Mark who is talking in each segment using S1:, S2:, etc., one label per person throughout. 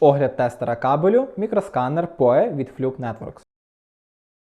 S1: Огляд тестера кабелю мікросканер POE від Fluke Networks.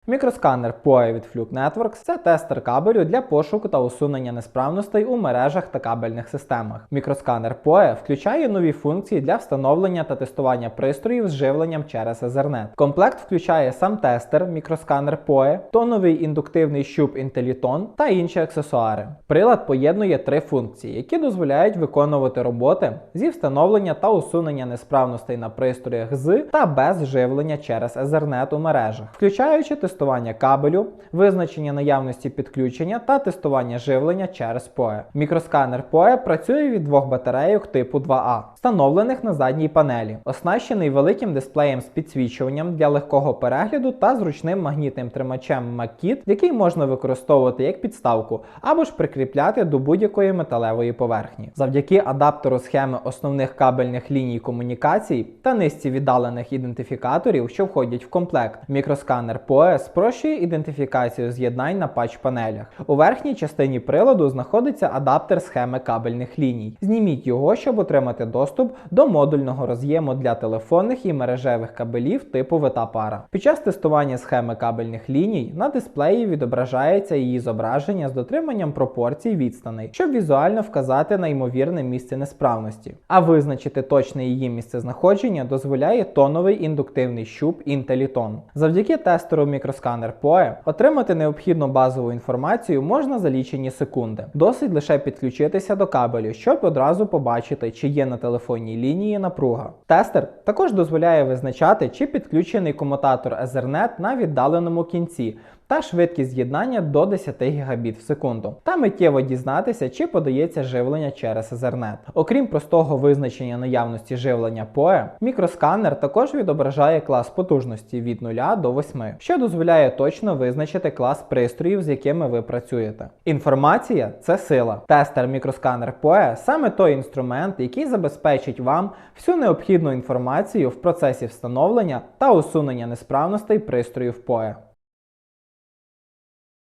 S1: Мікросканер POE від Fluke Networks це тестер кабелю для пошуку та усунення несправностей у мережах та кабельних системах. Мікросканер POE включає нові функції для встановлення та тестування пристроїв з живленням через Ethernet. Комплект включає сам тестер, мікросканер POE, тоновий індуктивний щуп Intelliton та інші аксесуари. Прилад поєднує три функції, які дозволяють виконувати роботи зі встановлення та усунення несправностей на пристроях з та без живлення через Ethernet у мережах, включаючи тестування кабелю, визначення наявності підключення та тестування живлення через PoE. Мікросканер PoE працює від двох батарейок типу 2А, встановлених на задній панелі, оснащений великим дисплеєм з підсвічуванням для легкого перегляду та зручним магнітним тримачем MagKit, який можна використовувати як підставку або ж прикріпляти до будь-якої металевої поверхні. Завдяки адаптеру схеми основних кабельних ліній комунікацій та низці віддалених ідентифікаторів, що входять в комплект, мікросканер PoE спрощує ідентифікацію з'єднань на патч-панелях. У верхній частині приладу знаходиться адаптер схеми кабельних ліній. Зніміть його, щоб отримати доступ до модульного роз'єму для телефонних і мережевих кабелів типу вита пара. Під час тестування схеми кабельних ліній на дисплеї відображається її зображення з дотриманням пропорцій відстаней, щоб візуально вказати на ймовірне місце несправності. А визначити точне її місцезнаходження дозволяє тоновий індуктивний щуп Intelliton. Завдяки тестеру мікросканер PoE отримати необхідну базову інформацію можна за лічені секунди. Досить лише підключитися до кабелю, щоб одразу побачити, чи є на телефонній лінії напруга. Тестер також дозволяє визначати, чи підключений комутатор Ethernet на віддаленому кінці. Та швидкість з'єднання до 10 Гбіт в секунду, та миттєво дізнатися, чи подається живлення через Ethernet. Окрім простого визначення наявності живлення PoE, мікросканер також відображає клас потужності від 0 до 8, що дозволяє точно визначити клас пристроїв, з якими ви працюєте. Інформація це сила. Тестер мікросканер PoE саме той інструмент, який забезпечить вам всю необхідну інформацію в процесі встановлення та усунення несправностей пристроїв PoE.